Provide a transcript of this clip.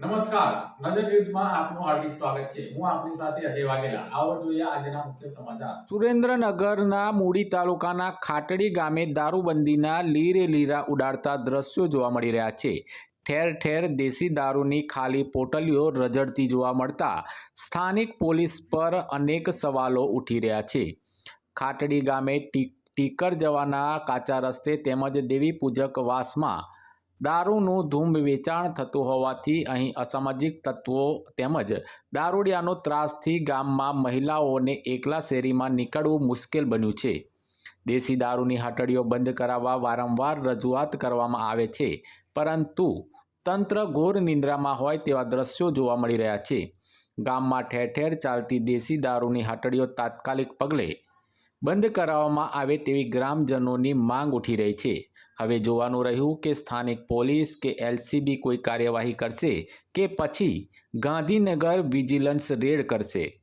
નમસ્કાર. નજર ન્યૂઝમાં આપનું હાર્દિક સ્વાગત છે. હું આપની સાથે અજય વાઘેલા. આવો જોઈએ આજના મુખ્ય સમાચાર. સુરેન્દ્રનગરના મૂડી તાલુકાના ખાટડી ગામે દારૂબંધીના લીરે લીરા ઉડાડતા દ્રશ્યો જોવા મળી રહ્યા છે. ઠેર ઠેર દેશી દારૂની ખાલી પોટલીઓ રજડતી જોવા મળતા સ્થાનિક પોલીસ પર અનેક સવાલો ઉઠી રહ્યા છે. ખાટડી ગામે ટીકર જવાના કાચા રસ્તે તેમજ દેવી પૂજક વાસમાં દારૂનું ધૂમ વેચાણ થતું હોવાથી અહીં અસામાજિક તત્વો તેમજ દારૂડિયાનો ત્રાસથી ગામમાં મહિલાઓને એકલા શેરીમાં નીકળવું મુશ્કેલ બન્યું છે. દેશી દારૂની હાટડીઓ બંધ કરાવવા વારંવાર રજૂઆત કરવામાં આવે છે, પરંતુ તંત્ર ઘોર નિંદ્રામાં હોય તેવા દ્રશ્યો જોવા મળી રહ્યા છે. ગામમાં ઠેર ઠેર ચાલતી દેશી દારૂની હાટડીઓ તાત્કાલિક પગલે બંધ કરાવવામાં આવે તેવી ગ્રામજનોની માંગ ઉઠી રહી છે. હવે જોવાનું રહ્યું કે સ્થાનિક પોલીસ કે એલસીબી કોઈ કાર્યવાહી કરશે કે પછી ગાંધીનગર વિજિલન્સ રેડ કરશે.